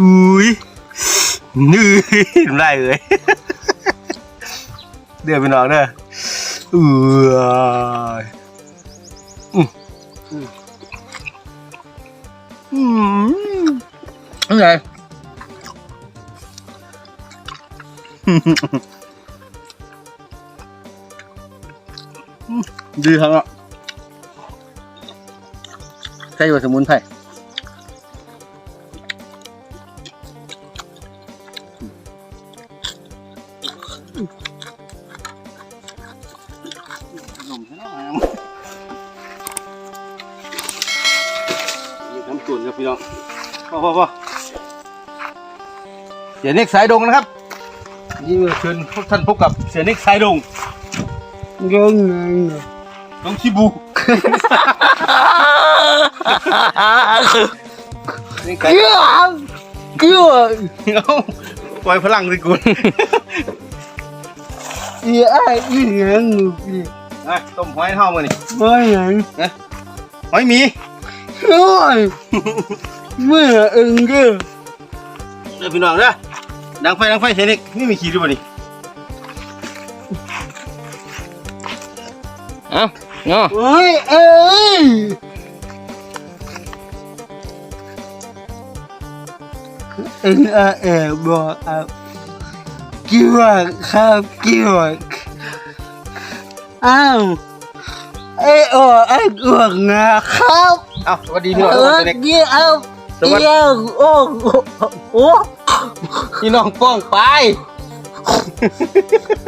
อุ้ยนื้อทำไรเลยเดือดไปน้องเด้อเอือยอืมอืมอะไรดีครับอะใช่ว่าสมุนไพร อพ่อพ่อเสียนิกสายดงนะครับนี่เชิญพวกท่านพบกับเสียนิกสายดงเงินเงินน้องชิบูนี่ไก่เกี่ยวเกี่ยวเอาปล่อยพลังสิคุณอีไอ้อีเงินหนูพี่อะต้มหอยเท่ามานี่ไม่เงินหอยหมีโอ้ย เมื่อเอิงก็เด้อพี่น้องเด้อดังไฟดังไฟเสียนิกนี่มีขีดด้วยบ่นี่เอ้าเนาะโอ้ยเอ้ยเอ็งอาเอ๋บอกอะเกี่ยวครับเกี่ยวอ้าวไอ้โอ้ไอ้กวงนะครับ เอ้าสวัสดีพี่น้องเอทุกคนอเสียนิกเกี่ยว สวัสดีเกี่ยวโอ้โอ้พี่น้องป้องไป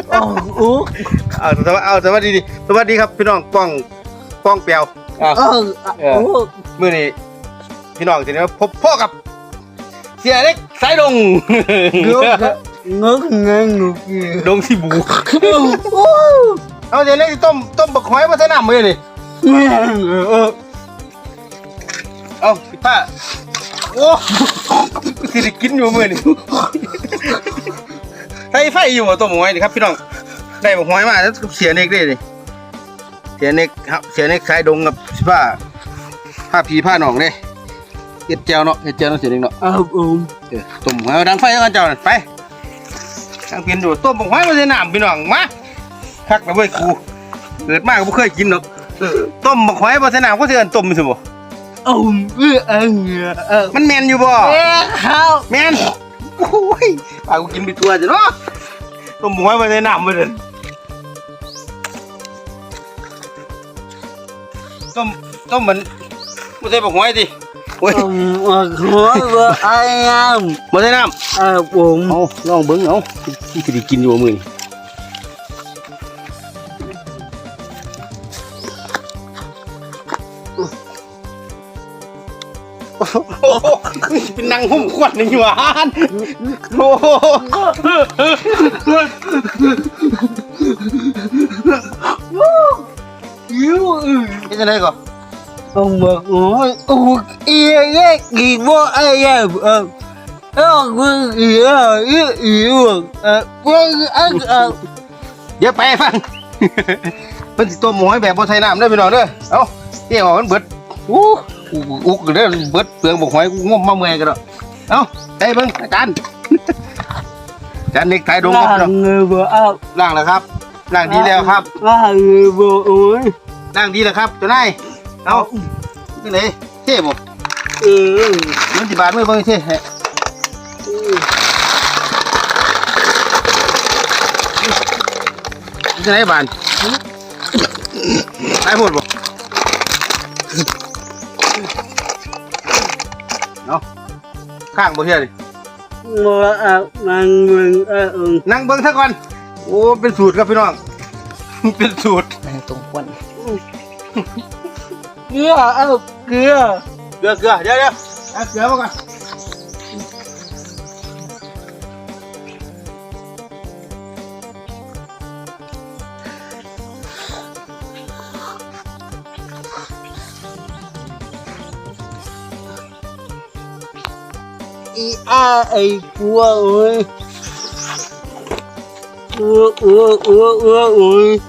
โอ้โอ้เอาสวัสดีเอาสวัสดีดิสวัสดีครับพี่น้องป้องป้องเปียวอะโอ้โอ้มื้อนี้พี่น้องเสียนิกพบพ่อกับ เสียเล็กสายดงงกงกงงงกดงชิบูโอ้เอาเสียเล็กสิต้มต้มบักหอยมาใส่น้ำมื้อนี่แม่เออเอาพี่ป้า โอ้สิได้กินอยู่มื้อนี่ใส่ไฟอยู่บ่ต้มหอยนี่ครับพี่น้องได้บักหอยมาแล้วเสียเน็กได้ดิเสียเน็กครับเสียเน็กสายดงกับสิผ้าผ้าผีผ้าหนองเด้เฮ็ดแจวเนาะเฮ็ดแจวเนาะเสียเน็กเนาะเอาผมเออต้มหอยเอาดังไฟแล้วกันเจ้านั่นไปทางเพียนดูต้มบักหอยมาใส่น้ำพี่น้องมาคักแล้วเว้ยกูเกิดมาก็บ่เคยกินหรอกเออต้มบักหอยมาใส่น้ำก็สิเอิ้นต้มสิบ่ เอาเพื่ออันเออมันแม่นอยู่บ่แม่เขาแม่นโอ้ยปากกูกินไปตัวจ้ะเนาะต้มหอยมาในน้ำมาเดินต้มต้มมันไม่ใช่บอกหอยดิโอ้ยผมว่าขอว่าไอ้ยามมาใส่น้เอาผมำเอาลองเบิ้งเอาที่สิได้กินอยู่มื้อนี้ เป็นนางหุ่มขวดในหวานโอ้โหยูเป็นยังไงก่อน ông mà nói ô ia ghét gì vô ai à ờ ờ quân gì à yêu yêu ờ quân ăn ờ เดี๋ยวไปฟังเพิ่นต้มหมูให้แบบบ่ใส่น้ำเด้อพี่น้องเด้อเอ้าเที่ยวมันเบิด อู้อู้อุกเด้อเบิดเปลืองบกหอยกูงมมาเมื่อยกันแล้วเอ้าได้เบิ่งอาจารย์อาจารย์เน็กไทยดงครับพี่น้อง là người vợ ao ล้างแล้วครับล้างดีแล้วครับ là người vợ ơi ล้างดีแล้วครับเจ้านายเอ้านี่ไหนเท่บ่ ừ มันสิบาทมือเบิ่งเท่แฮะนี่ไหนบานได้หมดบ่ ข้างบ่เที่ยดิ mà à là người à ừ นั่งเบิ้งซะก่อนโอ้เป็นสูตรครับพี่น้อง เป็นสูตรตรงควน kia ao kia เกลือเกลือเดี๋ยวเดี๋ยวเอาเกลือมาก่อน i a ai cua ơi ua ua ua ua ui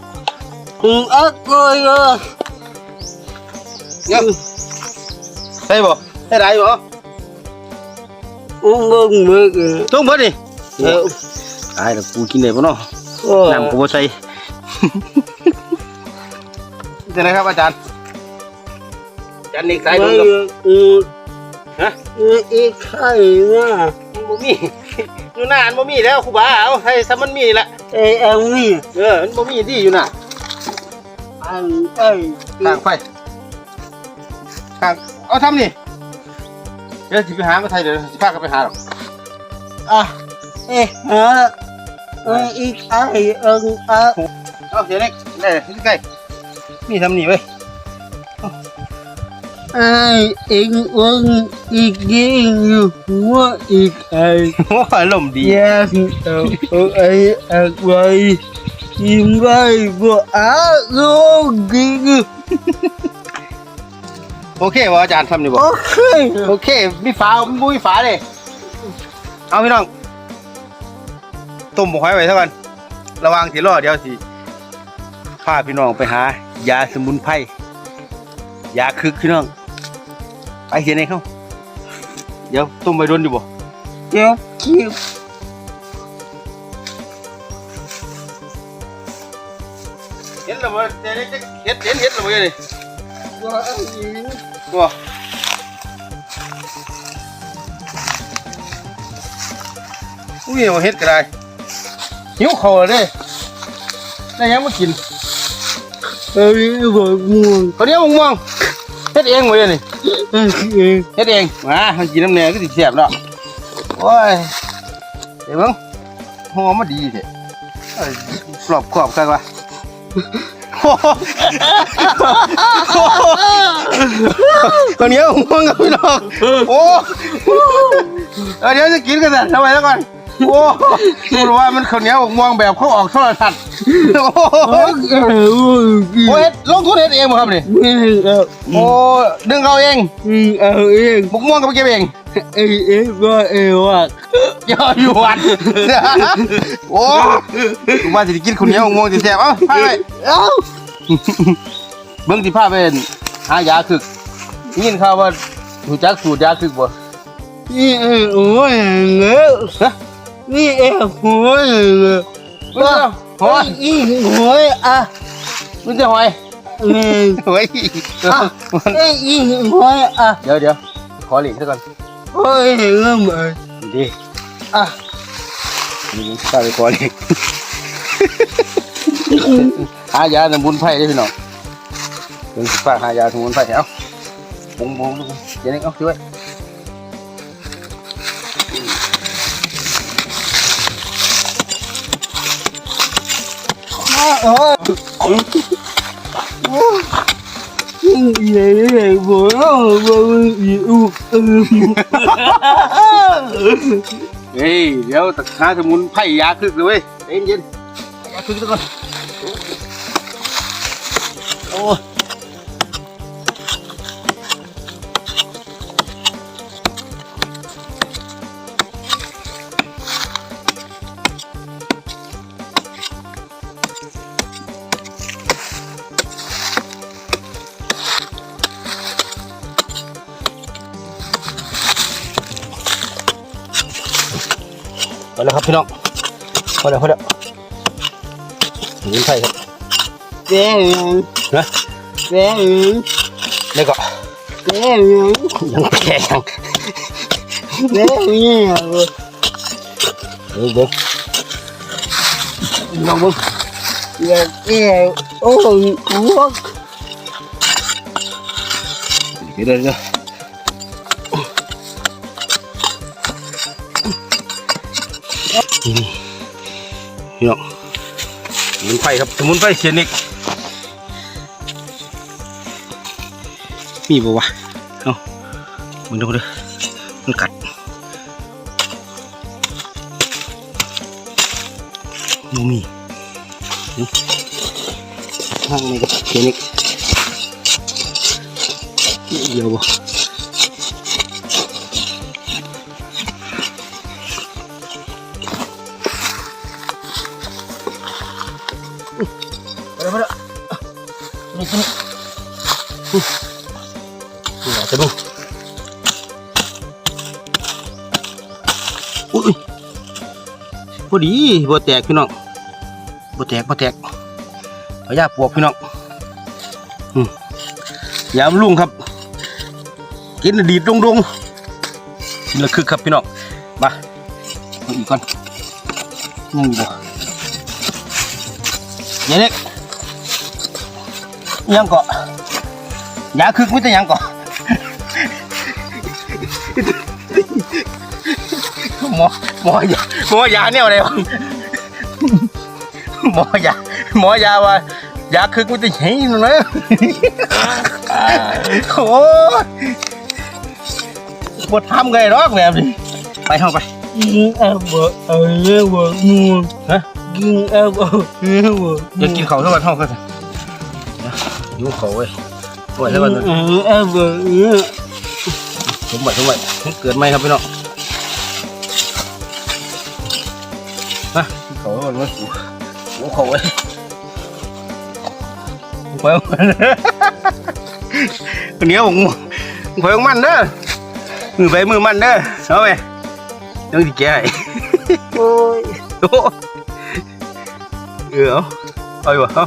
cùng ớt coi ơi เนี่ยใช่บ่ใช่ได้บ่ ông bông mực ต้องเบิดนี่ ờ ตายแล้วกูกินได้บ่เนาะน้ำกูบ่ใส่จะไหนครับอาจารย์อาจารย์นี่สายลงกับ ừ Hả? ừ ít khai nha มันบ่มีอยู่หน้าอันบ่มีแล้วครูบาเอาให้ซะมันมีละ ê em đi เออมันบ่มีที่อยู่น่ะ ăn ơi ทางไฟทางเอาทำนี่เดี๋ยวสิไปหามาไทยเดี๋ยวสิพากันไปหาหรอก à ê hả ê ít khai ơn à เอาเดี๋ยวนี้ได้ที่ใกล้มีทำนี่ เว้ย ai in quân ít nhiên mua ít ai โอ้อารมณ์ดี Yes, ờ ấy à quay chim bay vừa á luôn kìa โอเควะอาจารย์ทำนี่บ่ ok โอเคมีฝาบุ้ยฝาเลยเอาพี่น้องต้มหอยไว้เท่ากันระหวังที่รอเดี๋ยวสิพาพี่น้องไปหา ยาสมุนไพรยาคึกพี่น้อง ไปเขียนให้เขาเดี๋ยวต้มไปโดนอยู่บ่ kéo chiều เห็นแล้วบ่เดี๋ยวนี้จะเห็ดเห็นเห็ดแล้วบ่เดี๋ยวนี้ qua gì บ่อุ้ยเอาเห็ดก็ได้หิวคอเลยเด้ได้ยังมากิน ơi vừa nguồn เขาวเหนี้ยวม่วงๆเฮ็ดเองหมดเลยนี่ เฮ็ดเองมามันกินน้ำแหน่ก็สิแซ่บเนาะโอ้ยเดี๋ยวมึงหอมมาดีเถอะกรอบกรอบกันวะตอนนี้ห่วงกับพี่น้องโอ้เดี๋ยวจะกินกันแต่ทำไมแล้วก่อน โอ้ไม่รู้ว่ามันข้าวเหนียวม่วงแบบเขาออกโทรทัศน์โอ้โหโอ้ยเฮ็ดลงทุนเฮ็ดเองบ่ครับนี่โอ้ดึงเอาเอง ờ yên บุกม่วงก็ไปเก็บเอง ê ê qua ê qua ย่ออยู่วันโอ้ลุงมาสิได้กินคนเหนี้ยวงงสิแซ่บเอ้าพาไปเอ้าเบิ่งสิพาไปหายาคึกได้ยินข่าวว่ารู้จักสูตรยาคึกบ่ đi ê ủa ngỡ ฮะ đi ê ủa ngỡ มึงจะหอย đi ủa à มึงจะหอย nè เฮ้ย ê đi ủa à เดี๋ยวเดี๋ยวขอหลีกซะก่อน ôi ngỡ mày ดีอะนี่มึงตาไปขอหลีกหายาสมุนไพรได้พี่น้องเบิ่งสิฝากหายาสมุนไพรเอ้าบุ้งบุ้งเดี๋ยวนี้เอาช่วย ôi vậy vậy bố nó bố gì u เฮ้ยเดี๋ยวตะขาสมุนไพรยาคึกเลยเว้ยเย็นเย็นยาคึกซะก่อนโอ้ แล้วครับพี่น้องพอแล้วพอแล้วสมุนไพรครับ bé นะ bé แล้วก็ bé ยังแก่ยัง bé nha เบิ้งเบิ้งน้องเบิ้ง là cái ôi quốc เดี๋ยวเดี๋ยวเดี๋ยว พี่น้องสมุนไพรครับสมุนไพรเซียนิกมีบ่วะเอามึงดูเด้อมันกัดโมมีนี่ข้างในก็เซียนิกเดี๋ยวบ่ อดีบ่แตกพี่น้องบ่แตกบ่แตกพยาปวกพี่น้องอยามลุงครับ กินดีดดงดงๆกินละคึกครับพี่น้องมาอาอีกก่อนยังอยู่บ่เดี๋ยวเด็กยังเกาะยาคึกไม่แต่ยังเกาะหมอ หมอยาหมอยาเนี่ยอะไรวะหมอยาหมอยาว่ายาคือกูจะเห็นนะโอ้ยปวดทำไงหรอกแบบนี้ไปเข้าไปกินเอาบ่เอาเนื้อบ่งูฮะกินเอาบ่เนื้อบ่เดี๋ยวกินเขาเท่ากันเท่ากันยุ่งเขาเว้ยปล่อยกิเท่านกันเอาบ่เนื้อสมบัติสมบัติเกิดไหมครับพี่น้อง กินเขาเท่ากันเว้ยโอ้เขาเว้ยไปคนนี้ผมมันเด้อมือไปมือมันเด้อเอาไปยังดีแก่ให้โอ้ยโอ้เออเอาเอาอยู่เอา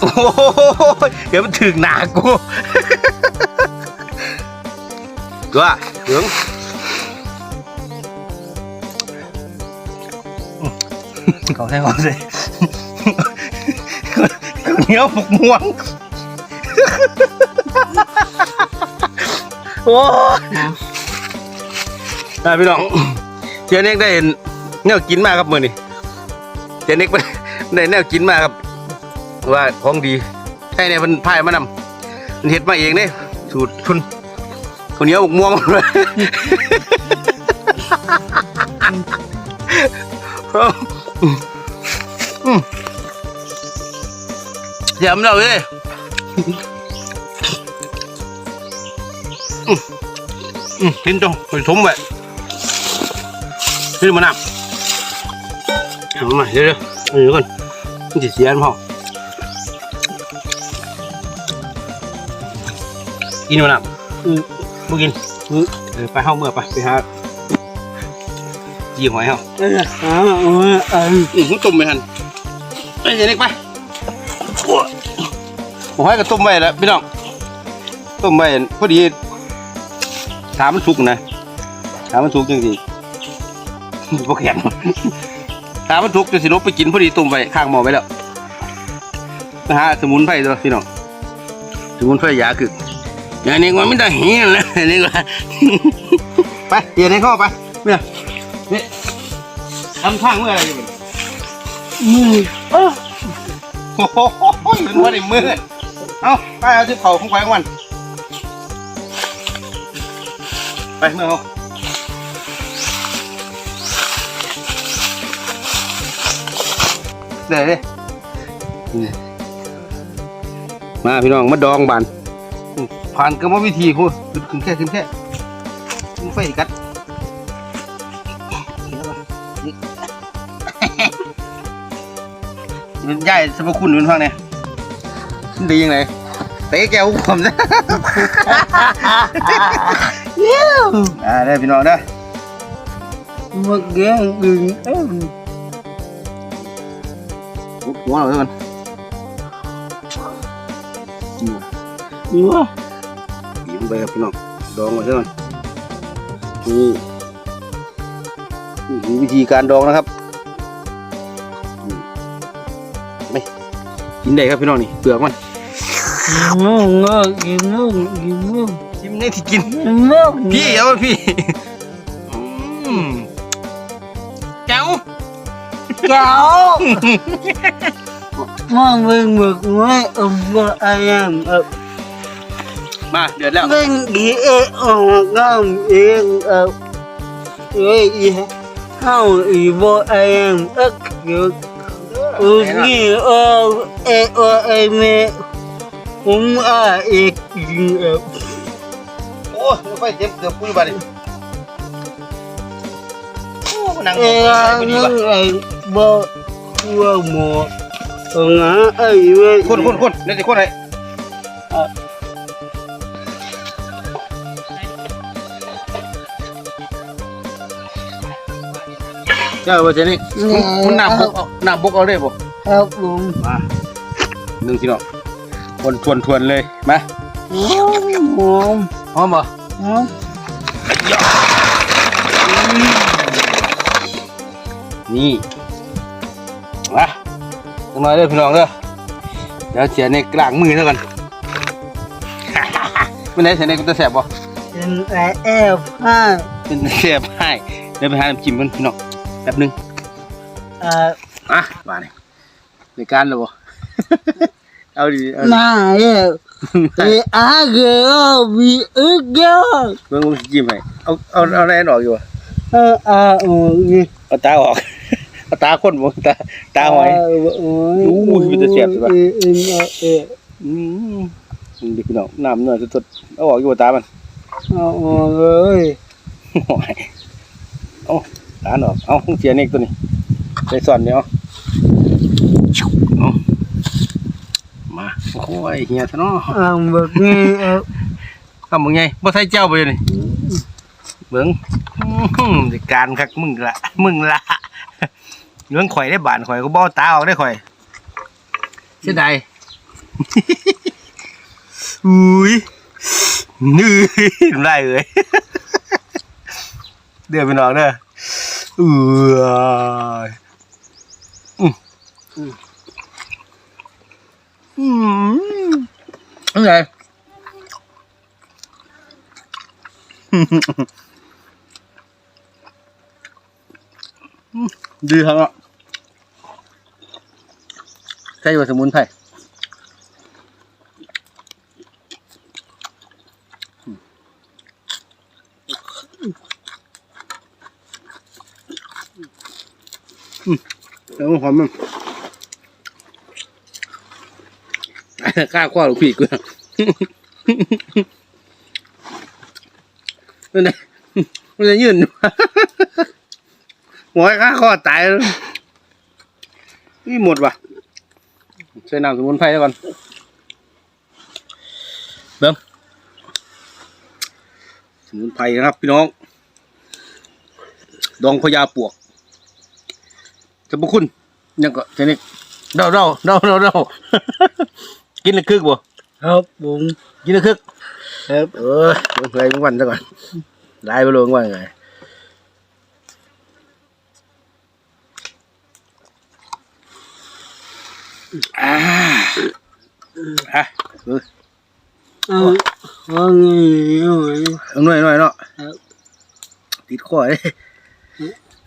โอ้ยเดี๋ยวมันถึงหนากูตัวเหลือง เขาใช้ของเลยเหนียวหมกม่วง โอ้ยอ่าพี่น้องเจเน็กได้แนวกินมากครับมือนี่เจเน็กมันได้แนวกินมากครับ ว่าของดีใช่เนี่ยมันพายมานำมันเห็ดมาเองเนี่ยสูตรคุณข้าวเหนียวบกม่วงเลย เดี๋ยวมันเราเลยกินจงไปสมไว้ขึ้นมานักเอามาเดี๋ยวเดี๋ยวเอาเดี๋ยวก่อนมันจะเสียนพ่อกินมาหนักอือบ่กินอือไปห้องเมื่อไปไปหา ยี่หอยเฮาเอ้ยหาเอาเอาอือต้มไปหันไปเดี๋ยวนี้ไปโอ้ยหอยก็ต้มไว้แล้วพี่น้องต้มไว้พอดีถามมันสุกนะถามมันสุกจริงๆพวกแข็งถามมันทุกจะสิลบไปกินพอดีตุ่มไปข้างหม้อไว้แล้วนะฮะสมุนไพรตัวพี่น้องสมุนไพรยาคืออย่างนี้มันไม่ได้เหี้ยนะนี่ก็ไปเดี๋ยวนี้เข้าไปเนี่ย นี่ทำข้างเมื่ออะไรอยู่มือเอ้าโอ้โหมันว่าได้มืดเอาไปเอาที่เผาของไฟของมันไปเมื่อเขาเดี๋ยวดิมาพี่น้องมาดองบานอืมผ่านกรรมวิธีคุณขึ้นแค่ขึ้นแค่ขึ้นไฟกัด มันใหญ่สรรพคุณมันฟังเนี่ยมันดียังไงเตะแก้วผมนะอ่าได้พี่น้องนะมาแกงดึงเอ้าหัวเราเท่ากันหัวยิ้มไปครับพี่น้องดองไว้เท่ากันนี่นี่คือวิธีการดองนะครับ ได้ครับพี่น้องนี่เปลือกมันงงงงกินงงกินงงชิมได้ที่กินงงพี่เอาพี่อืมแก้วเจ้ามันเป็นหมึกไว้อมว่าไอ้ยังเออมาเดือดแล้วเป็นกี่เอออกงเองเออเอ้ยเฮาอีบ่ไอ้ยังเอ็กเย อึงนี่เออเออเอเมผมอ่าเอกเออโอ้ยไฟเจ็บเกือบปุ้ยบาดโอ้มานั่งเอดูอไปดีนั่กว่านไอ้บ่ว่าหมอเออนะไอ้เว้ยคนคนคนเดี๋ยวจะคนไหน เจ้าว่าเจนี่มันน้ำบกเอาน้ำบกเอาได้บ่ครับผมมาหนึ่งพี่น้องทวนทวนทวนเลยมาโอ้หอมหอมบ่หอมนี่มาจังน่อยเด้อพี่น้องเด้อเดี๋ยวเสียในกลางมือแล้วกันไม่ได้เสียในกูจะแสบบ่เป็นไอแอบผ้เป็นแสบให้เดี๋ยวไปหาน้ำจิ้มมันพี่น้อง แป๊บหนึงเอ่ออะมาเนี่ยในการเลยบ่ เอาดิเอาดิหน้าเนี่ยเออาเกลมีอึกเยอะเบิ่งมึงจิ้มให้เอาเอาเอาอะไรออกอยู่วะเอออาโอ้ยเอาตาออก เอาตาคนบ่ตาตาหอย โอ้ยอู้ยมันจะเสียบใช่ปะ เออเออเอออืมนี่พี่น้องน้ำเนื้อสดๆเอาออกอยู่บ่ตามัน เอาออกเลยโอ้ยเอาตาหนออกเอาเสียเนกตัวนี้ใส่ซ่อนเดี๋ยวเอามาโอ้ยเฮียซะเนาะอ่างแบบนี้เออคำมึงไงบ่ใส่เจ้าไปเลยนี่เบิ่งอื้อหือจัดการคักมึงละมึงละเรื่องข่อยได้บานข่อยก็บ่เอาตาออกได้ข่อยเสียดายอุ้ยนี่ทำได้เลยเดือดไปหนองเด้อ เอออืมอืมอะไรดีครับอะใช่ว่าสมุนไพร แล้วหอมมันกล้าคว้าลูกผีกูมันได้มันจะยืนหัวข้าคอตายแล้วนี่หมดว่ะใส่น้ำสมุนไพรแล้วก่อนเบิ่มสมุนไพรนะครับ พี่น้อง ดองพญาปวก จะบุคุณยังก็เทนิกเดาเดาเดาเดาเดากินละคึกบ่ครับผมกินละคึกครับเออเบิ่งเพลงวันซะก่อนได้ไปลงว่าไงอ่าอะเออเอาเอาไงเอาไงเอาหน่อยหน่อยเนาะครับติดคอเลย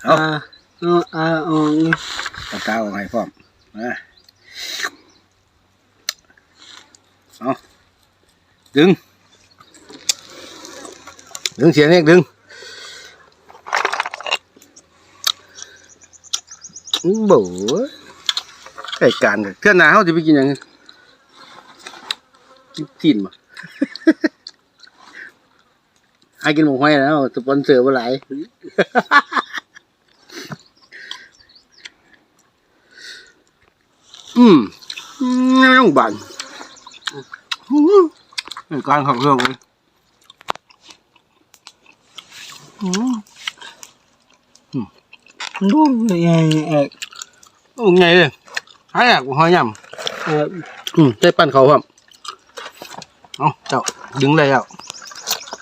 เอา อาเอาอ่าเอาไงเอาตาออกให้พร้อมมาเอาดึง ดึงเสียงเอกดึงอื้ไก่การเทื่อหนาเขาจะไปกินยังกินตีนมาใหากินหมูห้อยแล้วสปอนเซอร์บ่หลาย อืมไม่ต้องบันอืมเป็นการขับเครื่องเลยอืมดูยังไงเอกโอ้ไงเลยหายากกว่าหอยยครับำอืมใส่ปั้นเขาครับเอาเจ้าดึงเลยแล้ว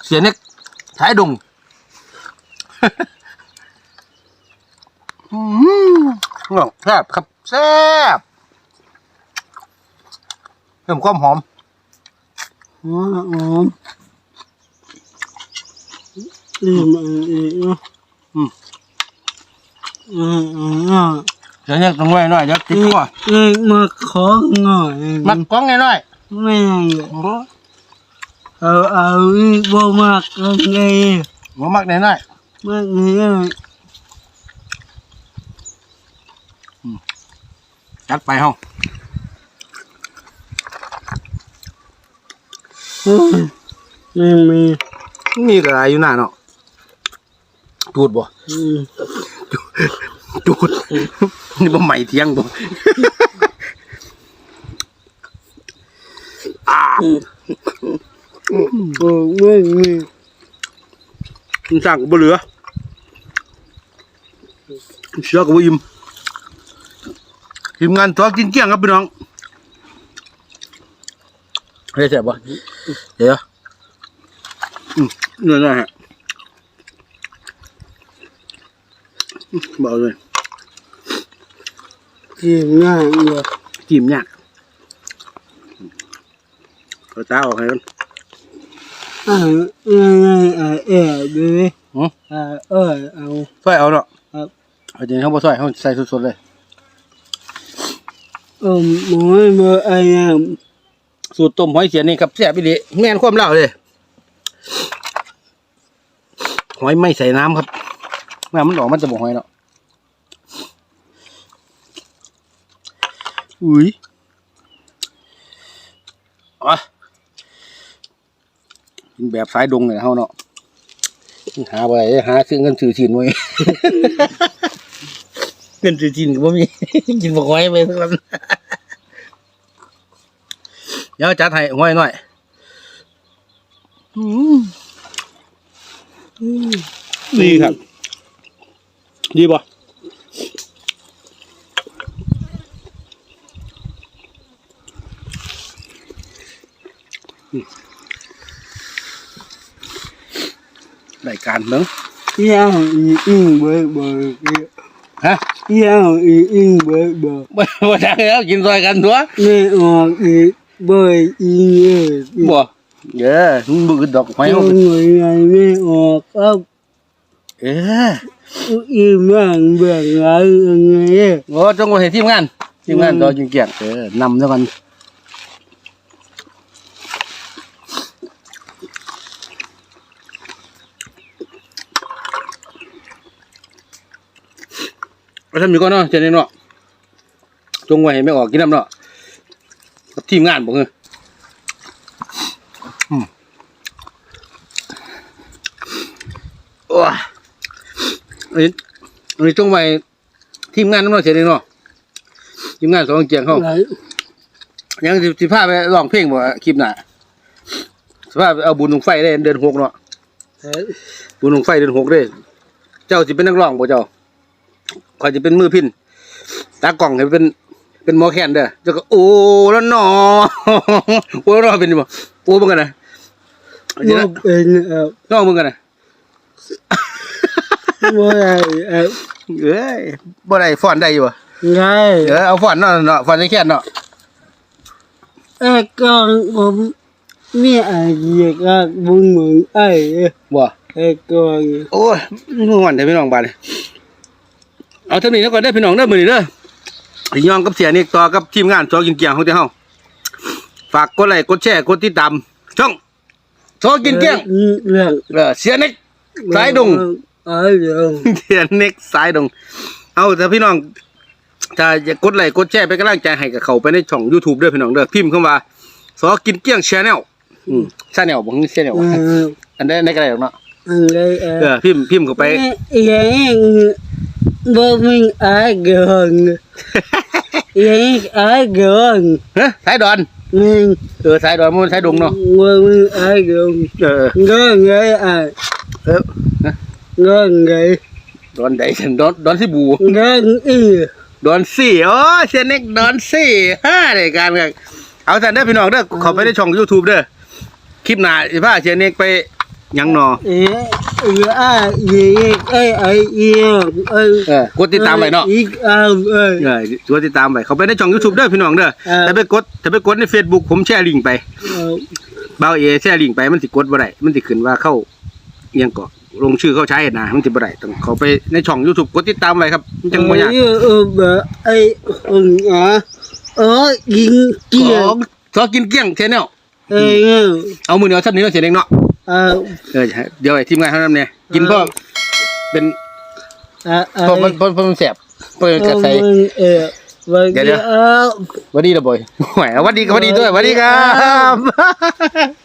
เสียเน็กท้ายดงอืมงอกแซ่บครับแซ่บ เพิ่มความหอมอ๋ออ๋ออืมอืมอืมอืมอืมอืมเดี๋ยวเน็กต้องไว้หน่อยเดี๋ยวติดคอเอกมาขอหน่อยมัดกล้องหน่อยไม่เอาเอาอีกบ่มากกันไงๆหัวมักหน่อยมากนี้ๆจัดไปห้อง ม่มีมีกระไรอยู่หน้าเนาะจูดบ่จูดนี่บ่ใหม่เที่ยงบ่โอ้ไม่มีมันสร้างกูบ่เหลือเชื่อกับว่าอิ่มทีมงานตัวกินเกี้ยงครับพี่น้องเฮ้ยแซ่บปะ เดี๋ยวอืมเนื้อๆฮะอืมเบาเลยที่ง่ายเลยจิ้มยากเอาตาออกให้กันอ่าง่ายๆอ่าเอ๋ดูดิหืออ่าเออเอาซอยเอาเนาะครับเอาจริงเขาบ่ซอยเขาใส่สดๆเลยเออหมอยเบอร์ไอ้ยัง สูตรต้มหอยเสียนี่ครับแซ่บอีหลีแม่นความเล่าเลยหอยไม่ใส่น้ำครับน้ำมันออกมันจะบอกหอยเนาะอุ้ยอะกินแบบสายดงเลยเฮาเนาะหาไปหาซื้อเงินซื้อชินไว้เงินซื้อชินก็บ่มีกินบอกหอยไปทั้งนั้น เดี๋ยวจัดให้ห้อยหน่อยดีครับ ดีป่ะรายการเบิ้งยังอีอิงเบอร์เบอร์ฮะยังอีอิงเบอร์เบอร์บ่บ่ได้แล้วกินซอยกันตัวไม่ออกอีเบอร์อีเอบ่เด้อมึงบึกดอกหอยยัเอางไปไงไม่อ อกครับเอออีมั่งเบื่อไงยังไงโอ้จงไว้ให้ทีมงานทีมงานตัวจริงเกียงเออนำแล้ว กันเอาทำอยู่ก่อนเนาะเจนี่เนาะจงไว้ให้ไม่ออกกินน้ำเนาะกับทีมงานบอกเงยอืมโอ้ยอันนี้อันนี้จงไว้ทีมงานน้ำเนาะเจนี่เนาะทีมงานสองเกียงเขาไหนยังสิสิพาไปร้องเพลงบ่คลิปหน้าสิพาไปเอาบุญลงไฟได้เดือนหกเนาะบุญลงไฟเดือนหกเลยเจ้าสิเป็นนักร้องบ่เจ้าขอยจะเป็นมือพินตากล้องให้เป็น เป็นหมอแคนเด้อเจ้าก็โอ้แล้วหนอโอ้แล้วหนอเป็นบ่โอ้เบิ่งกันนะเอาสิว่านะเป็นเอ่อน้องเบิ่งกันนะว่าอะไรเอ่อเอ้ยบ่ได้ฟ้อนได้อยู่บ่ไงเออเอาฟ้อนเนาะเนาะฟ้อนได้แค่นเนาะเอ้ก่อนผมมีไอเดียกับบุญเหมือนไอ้บ่ไอ้ก่อนโอ้ยม่วนแต่พี่น้องบาดนี้เอาเท่านี้แล้วก่อนได้อพี่น้องเด้อมื้อนี้เด้อ สิยองกับเสียนี่ต่อกับทีมงานจอกินเกียงของเจ้าเฮาฝากกดไลค์กดแชร์กดติดตามช่องจอกินเกียงเรื่องเออเสียเน็กสายดงไอ้เรื่องเสียเน็กสายดง เอาแต่พี่น้องถ้าอยากกดไลค์กดแชร์เป็นกำลังใจให้กับเขาไปในช่อง YouTube เด้อพี่น้องเด้อพิมพ์เข้ามาสอกินเกียง Channel อืม Channel บ่คือ Channel เอออันใดในก็ได้หรอกเนาะ อะไรเอเอออพิมพ์พิมพ์เข้าไป ยังบ่มีไอ้เกินยังไอ้เกินเฮ้ยสายดอน มึงเออสายดอนมันสายดงเนาะ บ่มีไอ้เกินเออเงินไงไอ้เออนะเงินไงดอนใดฉันดอนดอนสิบูเงินอีดอนสี่โอ้เชนเน็กดอนสี่ห้าในการกันเอาแต่เด้อพี่น้องเด้อเขาไปในช่อง YouTube เด้อคลิปหน้าสิพาเชนเน็กไปห ยังหนอเอ๊ะเอ๊ะอะเอ๊ะไอ้ไอ้เอ๊ะเอ้เออกดติดตามไว้เนาะอีกอะเอ้ยเออกดติดตามไว้เขาไปในช่อง YouTube เด้อพี่น้องเด้อเออแต่ไปกดแต่ไปกดใน Facebook ผมแชร์ลิงก์ไปเอาเบาเอแชร์ลิงก์ไปมันสิกดบ่ได้มันสิขึ้นว่าเข้าเอียงเกาะลงชื่อเข้าใช้นะมันสิบ่ได้ต้องเขาไปในช่อง YouTube กดติดตามไว้ครับจังบ่ยากเออเออแบบไอ้คนอะเออยิงเกี่ยขวองซอกินเกลี้ยงแชนแนลเอ้ยเงี้ยเอามือเดียวซับนี้เนาะเชนเน็กเนาะ อะเออเดี๋ยวไอ้ทีมงานเขาทำเนี่ยกินเพ่อเป็นอะอะเพราะมันเพราะมันแสบเพราะมันกระใส เออวันเดี๋ยวเดี๋นี้ยว เอาหวัสดีนะบอยแหมหวัสดีก็หวัสดีด้วยหวัสดีครับ